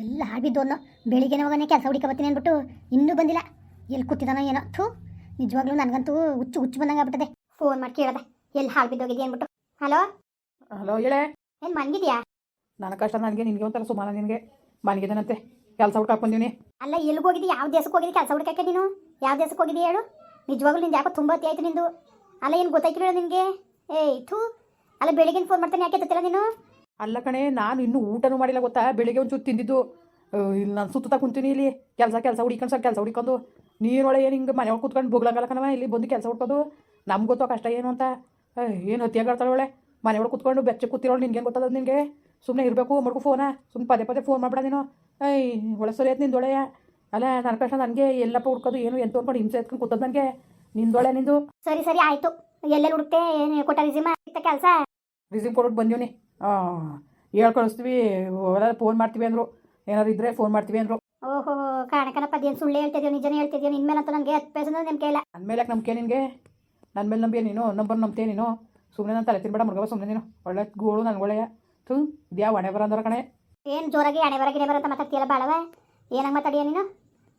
ಎಲ್ಲ ಅನ್ನೋ ಬೆಳಿಗ್ಗೆನೇ ಹೋಗೋಣ ಕೆಲಸ ಹುಡುಕ ಬರ್ತೀನಿ ಅಂದ್ಬಿಟ್ಟು ಇನ್ನೂ ಬಂದಿಲ್ಲ. ಎಲ್ಲಿ ಕೂತಿದಾನೋ ಏನೋ? ಥೂ ನಿಜವಾಗ್ಲೂ ನನಗಂತೂ ಹುಚ್ಚು ಹುಚ್ಚು ಬಂದಂಗೆ ಆಗ್ಬಿಟ್ಟದೆ. ಫೋನ್ ಮಾಡಿ ಕೇಳದೆ ಎಲ್ಲಿ ಹಾಳು ಬಿದ್ದೋಗಿದೆ ಅಂದ್ಬಿಟ್ಟು. ಹಲೋ ಹಲೋ ಹೇಳೆ? ಏನು ಮನ್ಗಿದ್ಯಾ? ನನ್ನ ಕಷ್ಟ ನನಗೆ ನಿನಗೆ ಒಂಥರ ಸುಮ್ಮನೆ ನಿನಗೆ. ಮನ್ಗಿದನಂತೆ ಕೆಲಸ ಹುಡ್ಕಾಕ್ ಬಂದೀನಿ ಅಲ್ಲ ಎಲ್ಲಿಗೆ ಹೋಗಿದ್ದಿ? ಯಾವ ದೇಶಕ್ಕೆ ಹೋಗಿದ್ದಿ ಕೆಲಸ ಹುಡುಕಕ್ಕೆ ನೀನು? ಯಾವ ದೇಶಕ್ಕೆ ಹೋಗಿದ್ದಿ ಹೇಳು? ನಿಜವಾಗ್ಲೂ ನಿಂದು ಯಾಕೋ ತುಂಬ ಅತಿ ಆಯ್ತು ನಿಂದು? ಅಲ್ಲ ಏನು ಗೊತ್ತಾಯ್ತಿಲ್ಲ ನಿನಗೆ? ಏಯ್ ಥೂ. ಅಲ್ಲ ಬೆಳಿಗ್ಗೆ ಫೋನ್ ಮಾಡ್ತಾನೆ ಯಾಕೆ ಎತ್ತುತ್ತಿಲ್ಲ ನೀನು? ಅಲ್ಲ ಕಣೆ ನಾನು ಇನ್ನೂ ಊಟನೂ ಮಾಡಿಲ್ಲ ಗೊತ್ತಾ? ಬೆಳಿಗ್ಗೆ ಒಂಚೂರು ತಿಂದಿದ್ದು. ಇಲ್ಲಿ ನಾನು ಸುತ್ತ ಕುಂತೀನಿ ಇಲ್ಲಿ. ಕೆಲಸ ಕೆಲಸ ಹುಡಿಕೊಂಡು ಸರ್ ಕೆಲಸ ಹುಡಿಕೊಂಡು. ನೀರೊಳಗೆ ಏನು ಹಿಂಗೆ ಮನೆ ಒಳಗೆ ಕೂತ್ಕೊಂಡು ಬೊಗ್ಲಂಗಲ್ಲ ಕಣವ ಇಲ್ಲಿ ಬಂದು ಕೆಲಸ ಹುಡ್ಕೋದು. ನಮ್ಗೆ ಗೊತ್ತೋ ಕಷ್ಟ ಏನು ಅಂತ. ಏನು ಹೊತ್ತಿಯಾಗಾಡ್ತಾಳೆ ಒಳ್ಳೆ ಮನೆ ಒಳಗೆ ಕೂತ್ಕೊಂಡು ಬೆಚ್ಚ ಕೂತಿರೋಳು ನಿನಗೆ ಗೊತ್ತದ ನಿನಗೆ? ಸುಮ್ಮನೆ ಇರಬೇಕು ಮಡ್ಕು ಫೋನ ಸುಮ್ಮನೆ ಪದೇ ಪದೇ ಫೋನ್ ಮಾಡ್ಬೇಡ ನೀನು. ಐ ಒಳ್ಳೆ ಸರಿ ಆಯ್ತು ನಿಂದೊಳೆಯ ಅಲ್ಲ ನನ್ನ ಕಷ್ಟ ನನಗೆ ಎಲ್ಲಪ್ಪ ಹುಡ್ಕೋದು ಏನು ಎಂತ ಅಂದ್ಕೊಂಡು ಹಿಂಸೆ ಎತ್ಕೊಂಡು ಕೂತದ ನನಗೆ ನಿಂದೊಳೆ ನಿಂದು? ಸರಿ ಸರಿ ಆಯಿತು. ಎಲ್ಲೆಲ್ಲಿ ಹುಡುಕ್ತೆ? ಏನು ಕೊಟ್ಟ ರಿಸಿಮ ಕೆಲಸ? ರಿಸಿಮ್ ಕೊಡೋದು ಬಂದೀವಿ ಹೇಳ್ ಕಳಿಸ್ತೀವಿ ಎಲ್ಲಾರು ಫೋನ್ ಮಾಡ್ತೀವಿ ಅಂದರು. ಏನಾದ್ರು ಇದ್ರೆ ಫೋನ್ ಮಾಡ್ತೀವಿ ಅಂದರು. ಓಹೋ ಕಾಣಕನಪ್ಪ ಅದೇನು ಸುಳ್ಳು ಹೇಳ್ತಿದ್ಯೋ ನಿಜನೇ ಹೇಳ್ತಿದ್ಯೋ ನಿನ್ನ ಮೇಲೆ ಅಂತ ನನಗೆ ಹತ್ತು ಪೈಸೆ ನಂಬಿಕೆ ಇಲ್ಲ. ನನ್ನ ಮೇಲೆ ನಂಬಿಕೆ ನಿನಗೆ? ನನ್ನ ಮೇಲೆ ನಂಬಿಯ ನೀನು? ನಂಬರ್ ನಂಬ್ತೀಯ ನೀನು? ಸುಮ್ಮನೆ ನಾನು ತಲೆ ತಿನ್ಬೇಡ ಮುರುಗವ ಸುಮ್ಮನೆ ನೀನು. ಒಳ್ಳೆ ಗೋಳು ನನ್ನ ಒಳ್ಳೆಯ. ಥೂ ಇದ್ಯಾ ಒಣೆ ಅಂದ್ರೆ ಕಣೆ. ಏನು ಜೋರಾಗಿ ಹಣೆ ಬರಗಿನೆ ಬರಂತ ಮಾತಾಡ್ತೀಯಲ್ಲ ಬಾಳವ ಏನಂಗೆ ಮಾತಾಡಿಯ ನೀನು?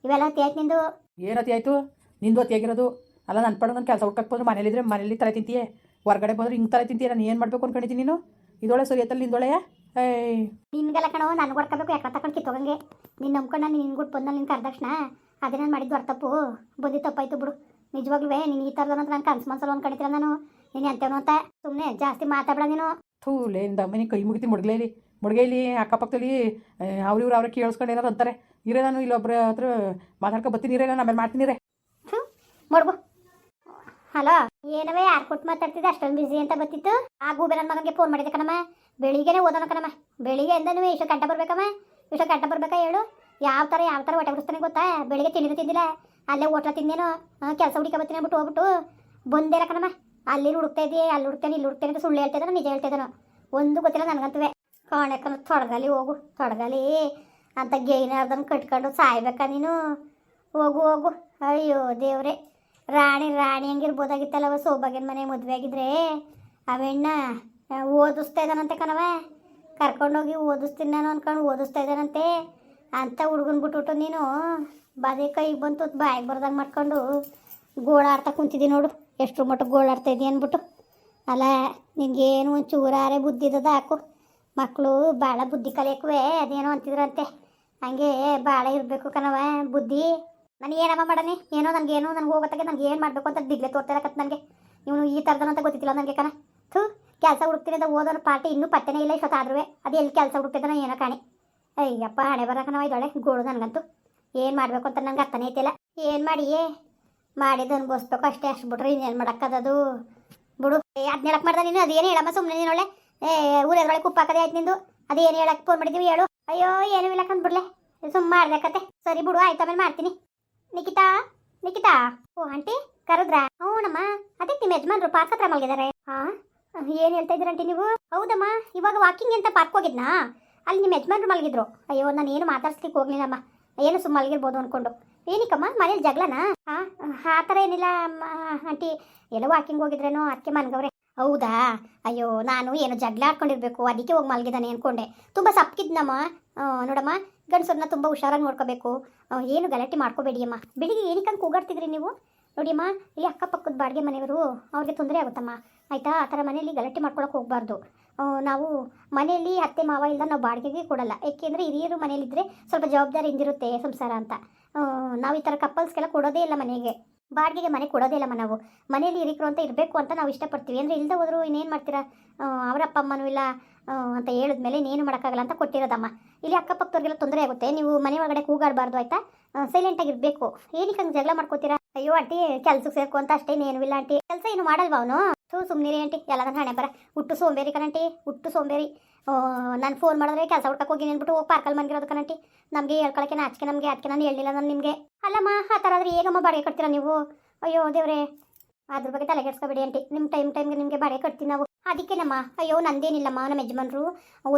ಇವೆಲ್ಲ ತೇಕ್ ನಿಂದು. ಏನು ಅತಿ ಆಯಿತು? ನಿಂದು ಅತಿ ಆಗಿರೋದು. ಅಲ್ಲ ನನ್ನ ಪಡ ನನ್ನ ಕೆಲಸ ಹುಡ್ಕಕ್ಕೆ ಬಂದ್ರೆ ಮನೇಲಿದ್ರೆ ಮನೇಲಿ ತಲೆ ತಿಂತೀಯೇ. ಹೊರಗಡೆ ಬಂದ್ರೆ ಹಿಂಗೆ ತಲೆ ತಿಂತೀಯ ನಾನು ಏನು ಮಾಡಬೇಕು ಅನ್ಕೊಂಡಿದ್ದೀನಿ ನೀನು? ಇದೊಳೆ ಸರಿ ಆಯ್ತಲ್ಲ ನಿಂದೊಳೆಯ ಏಯ್. ನಿನ್ಗೆಲ್ಲ ಕಣೋ ನಾನು ಹೊಡ್ಕೋಬೇಕು ಯಾಕೆ ತಕೊಂಡು ಕಿತ್ತೋಗಂಗೆ. ನೀನು ನಂಬ್ಕೊಂಡು ನಾನು ನಿನ್ಗೆ ಗುಟ್ಟು ಬಂದ ನಿನ್ನ ಕರೆದಕ್ಷಣ? ಅದೇ ನಾನು ಮಾಡಿದ್ದು ಹೊರತಪ್ಪು ಬಂದಿ ತಪ್ಪಾಯ್ತು ಬಿಡು. ನಿಜವಾಗ್ಲೂ ನೀನು ಈ ಥರದ ನಂತರ ನಾನು ಕನ್ಸು ಮನ್ಸಲ್ಲ ಅನ್ಕೊಂಡಿದ್ದಿಲ್ಲ ನಾನು. ನೀನು ಎಂತೇನು ಅಂತ. ಸುಮ್ಮನೆ ಜಾಸ್ತಿ ಮಾತಾಡ ನೀನು. ಥೂ ಲೇ ಇಂದ ಮನೆ ಕೈ ಮುಗಿತಿ ಮುಡ್ಗಲೇಲಿ ಮುಡ್ಗೈಲಿ ಅಕ್ಕಪಕ್ಕದಲ್ಲಿ ಅವ್ರು ಇವ್ರು ಅವ್ರ ಕೇಳಿಸ್ಕೊಂಡು ಏನಾರು ಅಂತಾರೆ. ಇರೇ ನಾನು ಇಲ್ಲೊಬ್ಬರ ಹತ್ರ ಮಾತಾಡ್ಕೊ ಬರ್ತೀನಿ ಇರೇ ನಾನು ಆಮೇಲೆ ಮಾಡ್ತೀನಿ ರೇ ಮಡ್ಗು. ಹಲೋ? ಏನವೇ ಯಾರು ಕೊಟ್ಟು ಮಾತಾಡ್ತಿದ್ದೆ? ಅಷ್ಟೊಂದು ಬಿಸಿ ಅಂತ ಬತ್ತಿತ್ತು ಆ ಗೂಬೆ ನನ್ನ ಮಗನಿಗೆ ಫೋನ್ ಮಾಡಿದೆ ಕಣಮ್ಮ. ಬೆಳಿಗ್ಗೆನೇ ಓದೋಣ ಕಣಮ್ಮ. ಬೆಳಿಗ್ಗೆಯಿಂದನೂ ಇಷ್ಟು ಗಂಟೆ ಬರ್ಬೇಕಮ್ಮ. ಇಷ್ಟು ಗಂಟೆ ಬರ್ಬೇಕಾ ಹೇಳು? ಯಾವ ಥರ ಯಾವ ಥರ ಹೊಟ್ಟೆ ಬಿಡಿಸ್ತಾನೆ ಗೊತ್ತಾ? ಬೆಳಿಗ್ಗೆ ತಿಂಡಿನೂ ತಿಂದಿಲ್ಲ. ಅಲ್ಲೇ ಓಟ್ಲ ತಿಂದೇನು? ಕೆಲಸ ಹುಡುಕ ಬರ್ತೀನಿ ಬಿಟ್ಟು ಹೋಗ್ಬಿಟ್ಟು ಬಂದೇಲ್ಲ ಕಣಮ್ಮ. ಅಲ್ಲಿ ಹುಡುಕ್ತಾ ಇದೆಯೇ ಅಲ್ಲಿ ಹುಡುಕ್ತೇನೆ, ಇಲ್ಲಿ ಹುಡುಕ್ತೇನೆ ಅಂತ ಸುಳ್ಳು ಹೇಳ್ತಿದ್ರು ನಿಜ ಹೇಳ್ತಾ ಇದ್ದಾನೆ ಒಂದು ಗೊತ್ತಿಲ್ಲ ನನಗಂತುವೆ. ಕಾಣಕ್ಕನ ತೊಡಗಲಿ ಹೋಗು, ತೊಡಗಲಿ. ಅಂತ ಗೇಯ್ನಾರ್ದನ್ನು ಕಟ್ಕೊಂಡು ಸಾಯ್ಬೇಕಾ ನೀನು? ಹೋಗು ಹೋಗು. ಅಯ್ಯೋ ದೇವ್ರೆ. ರಾಣಿ ರಾಣಿ ಹಂಗಿರ್ಬೋದಾಗಿತ್ತಲ್ಲವ ಸೋಬಾಗಿನ ಮನೆ ಮದುವೆ ಆಗಿದ್ರೆ? ಅವೆಣ್ಣ ಓದಿಸ್ತಾ ಇದ್ದಾನಂತೆ ಕಣವ ಕರ್ಕೊಂಡೋಗಿ ಓದಿಸ್ತೀನಿ ನಾನು ಅನ್ಕೊಂಡು ಓದಿಸ್ತಾ ಇದ್ದಾನಂತೆ ಅಂತ ಹುಡುಗನ್ ಬಿಟ್ಬಿಟ್ಟು ನೀನು ಬದೇ ಕೈಗೆ ಬಂತು, ಬಾಯಿಗೆ ಬರ್ದಂಗೆ ಮಾಡ್ಕೊಂಡು ಗೋಳಾಡ್ತಾ ಕುಂತಿದ್ದಿ ನೋಡು. ಎಷ್ಟು ಮಟ್ಟ ಗೋಳಾಡ್ತಾ ಇದ್ದೀಯ ಅಂದ್ಬಿಟ್ಟು ಅಲ್ಲ ನಿನಗೇನು ಒಂದು ಚೂರಾರೆ ಬುದ್ಧಿ ಇದ್ದದ ಹಾಕು. ಮಕ್ಕಳು ಭಾಳ ಬುದ್ಧಿ ಕಲಿಯಕ್ಕುವೆ ಅದೇನೋ ಅಂತಿದ್ರಂತೆ. ಹಂಗೆ ಭಾಳ ಇರಬೇಕು ಕಣವ ಬುದ್ಧಿ. ನಾನು ಏನಮ್ಮ ಮಾಡನೆ ಏನೋ ನನಗೆ ಏನೋ ನನಗೆ ಹೋಗೋತ್ತಾಗೆ ನನಗೆ ಏನು ಮಾಡಬೇಕು ಅಂತ ದಿಗ್ಲೆ ತೋರ್ತಾರಕತ್ತೆ ನನಗೆ. ಇವನು ಈ ಥರದನ ಅಂತ ಗೊತ್ತಿಲ್ಲ ನನಗೆ ಕಣ. ಥೂ, ಕೆಲಸ ಹುಡುಕ್ತೀನಿ ಅಂತ ಓದೋನ ಪಾರ್ಟಿ ಇನ್ನೂ ಪತ್ತೆನೇ ಇಲ್ಲ ಇಷ್ಟೊತ್ತಾದ್ರೂ ಅದು ಎಲ್ಲಿ ಕೆಲಸ ಹುಡುಕ್ತಿದ್ದಾನ ಏನೋ ಕಾಣಿ. ಅಯ್ಯಪ್ಪ, ಹಣೆ ಬರೋಕೆ ನಾವು ಇದೊಳೆ ಗೋಳು ನನಗಂತೂ. ಏನು ಮಾಡಬೇಕು ಅಂತ ನಂಗೆ ಅರ್ಥನೇ ಐತಿಲ್ಲ. ಏನು ಮಾಡಿಯೇ? ಮಾಡಿದ್ದು ಅನ್ಭವಿಸ್ಬೇಕು ಅಷ್ಟೇ. ಅಷ್ಟು ಬಿಟ್ರೆ ಇನ್ನೇನು ಮಾಡೋಕ್ಕದದು ಬಿಡು. ಅದನ್ನ ಹೇಳಕ್ ಮಾಡ್ದೆ ನೀನು? ಅದೇನು ಹೇಳಮ್ಮ ಸುಮ್ಮನೆ ನೀನು ಒಳ್ಳೆ? ಏ ಊರದ್ರೊಳಗೆ ಕುಪ್ಪಾಕದೆ ಆಯ್ತು ನಿಂದು? ಅದೇನು ಹೇಳಕ್ಕೆ ಫೋನ್ ಮಾಡಿದ್ದೀವಿ ಹೇಳು. ಅಯ್ಯೋ, ಏನು ಇಲ್ಲ ಕಂದ್ಬಿಡ್ಲೆ ಸುಮ್ಮ ಮಾಡ್ಬೇಕತ್ತೆ ಸರಿ ಬಿಡು, ಆಯ್ತು ಆಮೇಲೆ ಮಾಡ್ತೀನಿ. ನಿಖಿತಾ ನಿಖಿತಾ ಓ, ಆಂಟಿ, ಕರೆದ್ರಾ. ಹ್ಞೂನಮ್ಮ ಅದೇ ನಿಮ್ಮ ಯಜಮಾನ್ರು ಪಾರ್ಕ್ ಹತ್ರ ಮಲಗಿದ್ದಾರೆ ಹಾ ಏನು ಹೇಳ್ತಾ ಇದ್ದೀರ ಆಂಟಿ ನೀವು? ಹೌದಮ್ಮ, ಇವಾಗ ವಾಕಿಂಗ್ ಅಂತ ಪಾರ್ಕ್ ಹೋಗಿದ್ನಾ? ಅಲ್ಲಿ ನಿಮ್ಮ ಯಜಮಾನ್ರು ಮಲಗಿದ್ರು. ಅಯ್ಯೋ, ನಾನು ಏನು ಮಾತಾಡ್ಸ್ಲಿಕ್ಕೆ ಹೋಗ್ಲಿಲ್ಲಮ್ಮ. ಏನು ಸುಮ್ಮ ಮಲಗಿರ್ಬೋದು ಅನ್ಕೊಂಡು. ಏನಕ್ಕಮ್ಮ, ಮನೇಲಿ ಜಗಳನಾ? ಹಾ ಆ ಥರ ಏನಿಲ್ಲ ಆಂಟಿ. ಎಲ್ಲ ವಾಕಿಂಗ್ ಹೋಗಿದ್ರೇನೋ ಅದಕ್ಕೆ ಮನ್ಗವ್ರೆ. ಹೌದಾ? ಅಯ್ಯೋ, ನಾನು ಏನು ಜಗಳ ಆಡ್ಕೊಂಡಿರ್ಬೇಕು. ಅದಕ್ಕೆ ಹೋಗಿ ಮಲಗಿದ್ದಾನೆ ಅನ್ಕೊಂಡೆ. ತುಂಬ ಸಪ್ಕಿದ್ನಮ್ಮ ನೋಡಮ್ಮ ಗಂಡಸರನ್ನ ತುಂಬ ಹುಷಾರಾಗಿ ನೋಡ್ಕೋಬೇಕು. ಏನು ಗಲಾಟೆ ಮಾಡ್ಕೋಬೇಡಿ ಅಮ್ಮ. ಬೆಳಿಗ್ಗೆ ಏನಕ್ಕಂಗೆ ಕೂಗಾಡ್ತಿದ್ರಿ ನೀವು? ನೋಡಿ ಅಮ್ಮ ಇಲ್ಲಿ ಅಕ್ಕಪಕ್ಕದ ಬಾಡಿಗೆ ಮನೆಯವರು ಅವ್ರಿಗೆ ತೊಂದರೆ ಆಗುತ್ತಮ್ಮ. ಆಯಿತಾ? ಆ ಥರ ಮನೆಯಲ್ಲಿ ಗಲಾಟೆ ಮಾಡ್ಕೊಳಕ್ಕೆ ಹೋಗಬಾರ್ದು. ನಾವು ಮನೆಯಲ್ಲಿ ಅತ್ತೆ, ಮಾವ ಇಲ್ಲ, ನಾವು ಬಾಡಿಗೆಗೆ ಕೊಡಲ್ಲ. ಏಕೆಂದರೆ ಹಿರಿಯರು ಮನೇಲಿದ್ದರೆ ಸ್ವಲ್ಪ ಜವಾಬ್ದಾರಿ ಹಿಂದಿರುತ್ತೆ ಸಂಸಾರ ಅಂತ. ನಾವು ಈ ಥರ ಕಪಲ್ಸ್ಗೆಲ್ಲ ಕೊಡೋದೇ ಇಲ್ಲ ಮನೆಗೆ. ಬಾಡಿಗೆಗೆ ಮನೆ ಕೊಡೋದೇ ಇಲ್ಲಮ್ಮ ನಾವು. ಮನೇಲಿ ಇರಿಕ್ರು ಅಂತ ಇರಬೇಕು ಅಂತ ನಾವು ಇಷ್ಟಪಡ್ತೀವಿ. ಅಂದರೆ ಇಲ್ಲದೆ ಹೋದರೂ ಇನ್ನೇನು ಮಾಡ್ತೀರಾ? ಅವರಪ್ಪ ಅಮ್ಮನೂ ಇಲ್ಲ. ಅಂತ ಹೇಳಿದ್ಮೇಲೆ ನೀನು ಮಾಡೋಕ್ಕಾಗಲ್ಲ ಅಂತ ಕೊಟ್ಟಿರೋದಮ್ಮ. ಇಲ್ಲಿ ಅಕ್ಕಪಕ್ಕದವ್ರಿಗೆಲ್ಲ ತೊಂದರೆ ಆಗುತ್ತೆ. ನೀವು ಮನೆ ಒಳಗಡೆ ಕೂಗಾಡಬಾರ್ದು, ಆಯಿತಾ? ಸೈಲೆಂಟಾಗಿರಬೇಕು ಏನಕ್ಕೆ ಹಂಗೆ ಜಗಳ ಮಾಡ್ಕೋತೀರಾ? ಅಯ್ಯೋ, ಆಂಟಿ, ಕೆಲ್ಸಕ್ಕೆ ಸೇರ್ಕೊ ಅಂತ ಅಷ್ಟೇ ಏನು ಇಲ್ಲ, ಆಂಟಿ. ಕೆಲಸ ಏನು ಮಾಡಲ್ವಾ ಅವನು? ಥೂ ಸುಮ್ಮನಿರಿ ಆಂಟಿ. ಎಲ್ಲ ನನ್ನ ಹಣೆ ಬರ. ಹುಟ್ಟು ಸೋಂಬೇರಿ ಕಣಂಟಿ ಹುಟ್ಟು ಸೋಂಬೇರಿ. ನಾನು ಫೋನ್ ಮಾಡಿದ್ರೆ ಕೆಲಸ ಹುಡ್ಕಕ್ಕೆ ಹೋಗಿ ಅಂದ್ಬಿಟ್ಟು ಹೋಗಿ ಪಾರ್ಕಲ್ಲಿ ಮನ್ಗಿರೋದು ಕಣಂಟಿ ನಮಗೆ ಹೇಳ್ಕೊಳಕ್ಕೆ ನಾಚಿಕೆ, ನಮಗೆ ಅದಕ್ಕೆ ನಾನು ಹೇಳಿಲ್ಲ ನಾನು ನಿಮಗೆ. ಅಲ್ಲಮ್ಮ, ಆ ಥರ ಆದರೆ ಹೇಗಮ್ಮ ಬಾಡಿಗೆ ಕಟ್ತೀರಾ ನೀವು? ಅಯ್ಯೋ, ದೇವ್ರೆ. ಅದ್ರ ಬಗ್ಗೆ ತಲೆಗೆಡ್ಸ್ಕೊಬೇಡಿ ಆಂಟಿ. ನಿಮ್ಮ ಟೈಮ್ ಟೈಮ್ಗೆ ನಿಮಗೆ ಬಾಡಿಗೆ ಕಟ್ತೀವಿ ನಾವು. ಅದಕ್ಕೇನಮ್ಮ? ಅಯ್ಯೋ, ನಂದೇನಿಲ್ಲಮ್ಮ, ನಮ್ಮ ಯಜಮಾನ್ರು.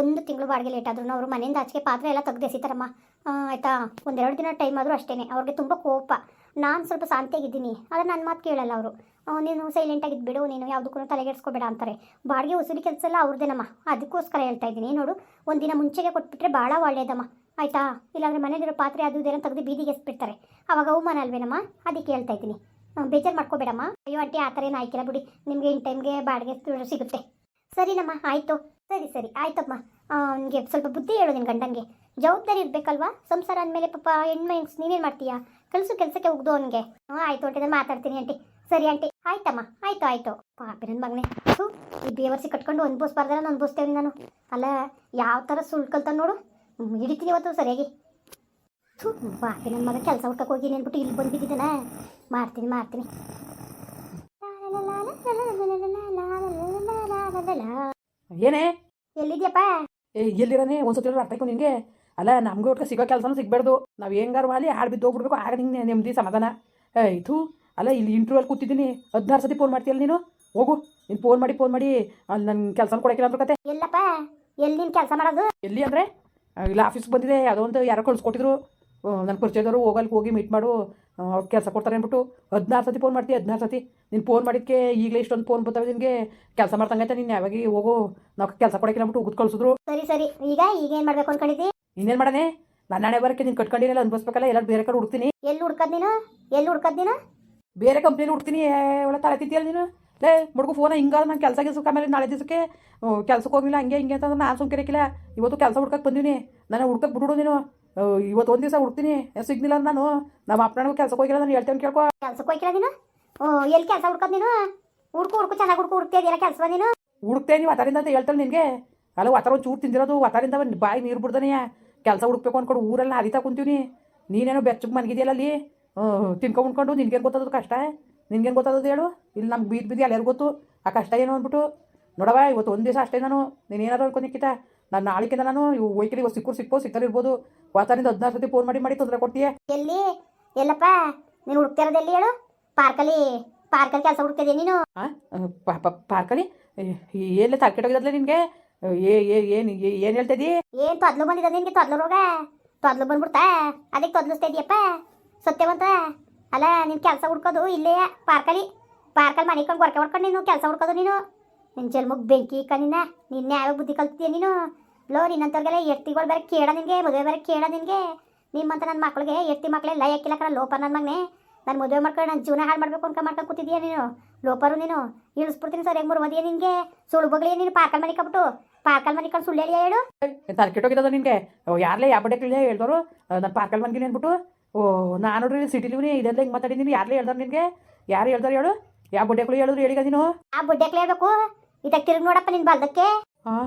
ಒಂದು ತಿಂಗಳು ಬಾಡಿಗೆ ಲೇಟ್ ಆದ್ರು ಅವರು ಮನೆಯಿಂದ ಆಚೆಗೆ ಪಾತ್ರೆ ಎಲ್ಲ ತೆಗೆದೆಸಿತಾರಮ್ಮ ಆಯಿತಾ? ಒಂದೆರಡು ದಿನ ಟೈಮ್ ಆದರೂ ಅಷ್ಟೇ ಅವ್ರಿಗೆ ತುಂಬ ಕೋಪ. ನಾನು ಸ್ವಲ್ಪ ಶಾಂತಿಯಾಗಿದ್ದೀನಿ. ಆದರೆ ನನ್ನ ಮಾತು ಕೇಳಲ್ಲ ಅವರು. ನೀನು ಸೈಲೆಂಟಾಗಿದ್ದು ಬಿಡು ನೀನು ಯಾವುದಕ್ಕೂ ತಲೆಗೆಡ್ಸ್ಕೊಬೇಡ ಅಂತಾರೆ. ಬಾಡಿಗೆ ವಸೂಲಿ ಕೆಲಸ ಎಲ್ಲ ಅವ್ರದ್ದೇನಮ್ಮ ಅದಕ್ಕೋಸ್ಕರ ಹೇಳ್ತಾ ಇದ್ದೀನಿ. ನೋಡು, ಒಂದಿನ ಮುಂಚೆಗೆ ಕೊಟ್ಬಿಟ್ರೆ ಭಾಳ ಒಳ್ಳೆಯದಮ್ಮ ಆಯಿತಾ? ಇಲ್ಲಾಂದರೆ ಮನೇಲಿರೋ ಪಾತ್ರೆ ಅದು ಇದೇನೋ ತೆಗೆದು ಬೀದಿಗೆ ಎಸ್ಬಿಡ್ತಾರೆ. ಅವಾಗ ಅವಮಾನ ಅಲ್ವೇನಮ್ಮ? ಅದಕ್ಕೆ ಹೇಳ್ತಾ ಇದ್ದೀನಿ. ಬೇಜಾರು ಮಾಡ್ಕೋಬೇಡಮ್ಮ. ಅಯ್ಯೋ, ಆಂಟಿ, ಆ ಥರ ಏನು ಆಯ್ಕಿಲ್ಲ ಬಿಡಿ. ನಿಮಗೆ ಇನ್ ಟೈಮ್ಗೆ ಬಾಡಿಗೆ ಸಿಗುತ್ತೆ. ಸರಿನಮ್ಮ, ಆಯಿತು. ಸರಿ ಸರಿ ಆಯ್ತಮ್ಮ ಅವನಿಗೆ ಸ್ವಲ್ಪ ಬುದ್ಧಿ ಹೇಳು ನಿನ್ನ ಗಂಡನಿಗೆ. ಜವಾಬ್ದಾರಿ ಇರಬೇಕಲ್ವಾ? ಸಂಸಾರ ಅಂದಮೇಲೆ ಪಾಪ ಹೆಣ್ಮೆ ನೀನೇನು ಮಾಡ್ತೀಯಾ? ಕೆಲಸ ಕೆಲಸಕ್ಕೆ ಹೋಗ್ದು ಅವನಿಗೆ. ಹ್ಞೂ ಆಯಿತು ಅಂಟಿದ್ರೆ ನಾನು ಮಾತಾಡ್ತೀನಿ, ಆಂಟಿ. ಸರಿ, ಆಂಟಿ. ಆಯ್ತಮ್ಮ, ಆಯಿತು ಆಯಿತು. ಪಾಪಿ ನನ್ನ ಮಗನೇ. ಈ ಬೇವರ್ಸಿ ಕಟ್ಕೊಂಡು ನಾನು ಅನ್ಭವಿಸ್ತೇವೆ ನಾನು. ಅಲ್ಲ, ಯಾವ ಥರ ಸುಳ್ಳು ಕಲ್ತಾನೆ ನೋಡು. ಹಿಡಿತೀನಿ ಇವತ್ತು ಸರಿಯಾಗಿ. ಥು ಪಾಪಿ ನನ್ನ ಮಗ ಕೆಲಸ ಹುಡ್ಕಕ್ಕೆ ಹೋಗಿ ಅಂದ್ಬಿಟ್ಟು ಇಲ್ಲಿ ಬಂದಿದ್ದೀನಿ ಮಾಡ್ತೀನಿ ಮಾಡ್ತೀನಿ. ಏನೇ? ಎಲ್ಲಿದ್ಯಪ್ಪ? ಏ ಎಲ್ಲಿರನೇ? ಒಂದ್ಸತಿ ಅರ್ಥ ನಿಂಗೆ. ಅಲ್ಲ ನಮ್ಗೆ ಹುಡುಕ ಸಿಗೋ ಕೆಲಸನೂ ಸಿಗಬಾರ್ದು. ನಾವು ಹೆಂಗಾರು ಮಾಡಿ ಹಾಳು ಬಿದ್ದು ಹೋಗ್ಬಿಡ್ಬೇಕು ಆಗ ನಿಂಗೆ ನೆಮ್ಮದಿ ಸಮಾಧಾನ. ಇದು ಅಲ್ಲ ಇಲ್ಲಿ ಇಂಟ್ರ್ಯೂವಲ್ಲಿ ಕೂತಿದ್ದೀನಿ. ಹದಿನಾರು ಸತಿ ಫೋನ್ ಮಾಡ್ತೀಯಲ್ಲ ನೀನು? ಹೋಗು. ನೀನು ಫೋನ್ ಮಾಡಿ ಫೋನ್ ಮಾಡಿ. ಅಲ್ಲಿ ನನ್ನ ಕೆಲಸ ಕೊಡೋಕಿಲ್ಲ ಅಂದ್ರೆ ಕತೆ. ಎಲ್ಲಪ್ಪ? ಎಲ್ಲಿ ನೀನು ಕೆಲಸ ಮಾಡೋದು? ಎಲ್ಲಿ ಅಂದರೆ? ಇಲ್ಲ ಆಫೀಸ್ ಬಂದಿದೆ ಅದೊಂದು ಒಂದು ಯಾರೋ ಕಳ್ಸ್ಕೊಟ್ಟಿದ್ರು. ನನ್ನ ಪರಿಚಯದವರು ಹೋಗಲ್ಲಿ ಹೋಗಿ ಮೀಟ್ ಮಾಡು. ಅವ್ರು ಕೆಲಸ ಕೊಡ್ತಾರೆ ಅಂದ್ಬಿಟ್ಟು ಹದಿನಾರು ಸತಿ ಫೋನ್ ಮಾಡ್ತೀವಿ ಹದಿನಾರು ಸತಿ. ನೀನು ಫೋನ್ ಮಾಡಿದ್ದಕ್ಕೆ ಈಗಲೇ ಇಷ್ಟೊಂದು ಫೋನ್ ಬರ್ತಾವೆ ನಿನಗೆ. ಕೆಲಸ ಮಾಡ್ತಂಗೈತೆ ನೀನು ಯಾವಾಗ ಹೋಗು. ನಾವು ಕೆಲಸ ಕೊಡೋಕಿಲ್ಲ ಅಂದ್ಬಿಟ್ಟು ಉಗಿದ್ ಕಳಿಸಿದ್ರು. ಸರಿ ಸರಿ. ಈಗ ಈಗ ಏನು ಮಾಡ್ಬೇಕು ಅನ್ಕೊಂಡಿದ್ದಿ? ಇನ್ನೇನು ಮಾಡನೆ? ನನ್ನ ಹಣೆ ಬರೋಕ್ಕೆ ನೀನು ಕಟ್ಕೊಂಡಿರಲ್ಲ ಅನ್ಭವಿಸ್ಬೇಕಲ್ಲ ಎಲ್ಲ ಬೇರೆ ಕಡೆ ಹುಡ್ತೀನಿ ಎಲ್ಲಿ ಹುಡ್ಕದ್ ನೀನು? ಎಲ್ಲಿ ಹುಡ್ಕದ್ ನೀನು? ಬೇರೆ ಕಂಪ್ನಿಲಿ ಹುಡ್ತೀನಿ. ಒಳ್ಳೆ ತಲೆ ತಿಂತೀಯಲ್ಲ ನೀನು? ಲೇ ಮುಡುಗು ಫೋನ ಹಿಂಗಾದ್ರೆ ನಾನು ಕೆಲಸ ಕೆಲಸಕ್ಕೆ ಆಮೇಲೆ ನಾಳೆ ದಿವಸಕ್ಕೆ ಕೆಲಸಕ್ಕೆ ಹೋಗಿಲ್ಲ ಹಂಗೆ ಹಿಂಗೆ ಅಂತಂದ್ರೆ ನಾನು ಸುಮ್ಕಿರಕ್ಕಿಲ್ಲ ಇವತ್ತು ಕೆಲಸ ಹುಡ್ಕಕ್ಕೆ ಬಂದೀನಿ. ನಾನು ಹುಡ್ಕಕ್ಕೆ ಬಿಡು ನೀನು. ಇವತ್ತು ಒಂದು ದಿವಸ ಹುಡ್ತೀನಿ. ಸಿಗ್ನಿಲ್ಲ ಅಂದ ನಾನು. ನಮ್ಮ ಅಪ್ಪನಿಗೂ ಕೆಲಸಕ್ಕೆ ಹೋಗಿಲ್ಲ ನಾನು. ಹೇಳ್ತೇನೆ ಕೇಳ್ಕೊ. ಕೆಲ್ಸಕ್ಕೆ ಹೋಗಿಲ್ಲ ನೀನು? ಓ ಎಲ್ಲಿ ಕೆಲಸ ಹುಡ್ಕೋದು ನೀನು? ಹುಡ್ಕು ಹುಡ್ಕು ಚೆನ್ನಾಗಿ ಹುಡ್ಕು ಹುಡ್ಕ್ತಿದ್ದೀರ ಕೆಲಸ ನೀನು? ಹುಡುಕ್ತೇ ನೀವು ವಾತಾರಿಂದ ಅಂತ ಹೇಳ್ತಾಳೆ ನಿನಗೆ. ಅಲ್ಲ ವಾತಾರ ಒಂದು ಚೂರು ತಿಂದಿರೋದು ವಾತಾರಿಂದ ಬಾಯಿ ನೀರು ಬಿಡ್ದಾನೆ. ಕೆಲಸ ಹುಡ್ಕಬೇಕು ಅಂದ್ಕೊಂಡು ಊರೆಲ್ಲ ಹರಿತಾ ಕುಂತೀವಿ ನೀನೇನೋ ಬೆಚ್ಚಗೆ ಮನಗಿದೆಯಲ್ಲ ಅಲ್ಲಿ? ತಿನ್ಕೊಂಡು ಉಂಡ್ಕೊಂಡು ನಿನ್ಗೇನು ಗೊತ್ತದ ಕಷ್ಟ? ನಿನ್ಗೇನು ಗೊತ್ತಾದದು ಹೇಳು. ಇಲ್ಲಿ ನಮ್ಗೆ ಬೀದ್ ಬೀದಿ ಎಲ್ಲರಿಗೂ ಗೊತ್ತು. ಆ ಕಷ್ಟ ಏನು ಅಂದ್ಬಿಟ್ಟು. ನೋಡವ ಇವತ್ತು ಒಂದು ದಿವಸ ಅಷ್ಟೇ ನಾನು. ನೀನೇನಾದ್ರು ಅನ್ಕೊಂಡಿಕ್ಕಿತ ನಾನು ನಾಳಿಕೆ ನಾನು ಇವು ಸಿಕ್ಕು ಇವತ್ತು ಸಿಕ್ಕರು ಸಿಕ್ಕೋ ಸಿಕ್ಕಲ್ಲಿ ಇರ್ಬೋದು. ವಾತಾರಿಂದ ಹದಿನಾರು ಸತಿ ಫೋನ್ ಮಾಡಿ ಮಾಡಿ ತೊಂದರೆ ಕೊಡ್ತೀಯ? ಎಲ್ಲಿ? ಎಲ್ಲಪ್ಪ ನೀನು ಹುಡುಕ್ತಿರೋದು ಎಲ್ಲಿ ಹೇಳು? ಪಾರ್ಕಲ್ಲಿ ಪಾರ್ಕಲ್ಲಿ ಕೆಲಸ ಹುಡುಕ್ತಿದ್ಯಾ ನೀನು? ಪಾರ್ಕಲ್ಲಿ? ಎಲ್ಲೇ ತರ್ಕೆಟೋಗಿದ್ದಲ್ಲ ನಿನಗೆ? ಏನು ಏನು ಹೇಳ್ತಾ ಏನು ತೊದ್ಲು ಬಂದಿದೆ ನಿನ್ಗೆ ತೊದ್ಲು ರೋಗ? ತೊದ್ಲು ಬಂದ್ಬಿಡ್ತಾ? ಅದಕ್ಕೆ ತೊದ್ಲಿಸ್ತಾ ಇದೀಯಪ್ಪ ಸತ್ಯವಂತ? ಅಲ್ಲ ನಿನ್ನ ಕೆಲಸ ಹುಡ್ಕೋದು ಇಲ್ಲೇ ಪಾರ್ಕಲ್ಲಿ. ಪಾರ್ಕಲ್ಲಿ ಮನೆ ಕಂಡು ಗೊರಕೆ ಹೊಡ್ಕೊಂಡು ನೀನು ಕೆಲಸ ಹುಡ್ಕೋದು ನೀನು. ನಿನ್ ಜಲ್ಮಗ್ ಬೆಂಕಿ ಕಣ್ಣಿನ ನಿನ್ನ ನಿನ್ನೆ ಯಾವ ಬುದ್ಧಿ ಕಲ್ತಿದ್ಯ ನೀನು? ಲೋ ನಿನ್ನಂಥವ್ರಿಗೆಲ್ಲ ಎತ್ತಿಗಳು ಬೇರೆ ಕೇಳ ನಿನಗೆ ಮದುವೆ ಬೇರೆ ಕೇಳ ನಿನಗೆ. ನಿಮ್ಮಂತ ನನ್ನ ಮಕ್ಳಿಗೆ ಎತ್ತಿ ಮಕ್ಕಳೇ ಲೈ ಹಾಕಿಲ್ಲ ಕಣ ಲೋಪ ನನ್ನ ಮಗನೇ. ನಾನು ಮದುವೆ ಮಾಡ್ಕೊಂಡು ನನ್ನ ಜೀವನ ಹಾಳು ಮಾಡಬೇಕು ಅನ್ಕೊಂಡು ಮಾಡ್ಕೊಂಡು ಕೂತಿದ್ಯಾ ನೀನು. ಲೋಪರು ನೀನು. ಇಳಿಸ್ಬಿಡ್ತೀನಿ ಸರ್ ಸರಿಯಾಗಿ ಮದುವೆ ನಿನಗೆ? ಸುಳ್ಳು ಬಗ್ಲಿ ನೀನು ಪಾರ್ಕಲ್ ಮನೆ ಕಬಿಟ್ಟು ಪಾರ್ಕಲ್ ಮನೆ ಕಂಡು ಸುಳ್ಳು ಹೇಳಿ? ಹೇಳು ತಲೆ ಕೆಟ್ಟೋಗಿದ್ದದ ನಿನಗೆ. ಯಾರಲೇ ಯಾವ ಬಡ್ಡೆ ಕೇಳಿ ಹೇಳ್ದವರು ನಾನು ಪಾರ್ಕಲ್ ಬಂದಿನಿ ಅಂದ್ಬಿಟ್ಟು. ಓ ನಾನು ನೋಡ್ರಿ ಸಿಟಿಲಿ ಇದೆಲ್ಲ ಹಿಂಗೆ ನೀನು? ಯಾರಲೇ ಹೇಳ್ದಾರೆ ನಿನಗೆ? ಯಾರು ಹೇಳ್ದಾರ ಹೇಳು? ಯಾವ ಬಡ್ಡೆಗಳು ಹೇಳಿದ್ರು ಹೇಳಿಗ ನೀನು? ಆ ಬುಡ್ಡೆಕ್ಲೆ ಹೇಳ್ಬೇಕು. ಇದಕ್ಕೆ ತಿರುಗಿ ನೋಡಪ್ಪ ನಿನ್ ಬಲ್ದಕ್ಕೆ. ಹಾಂ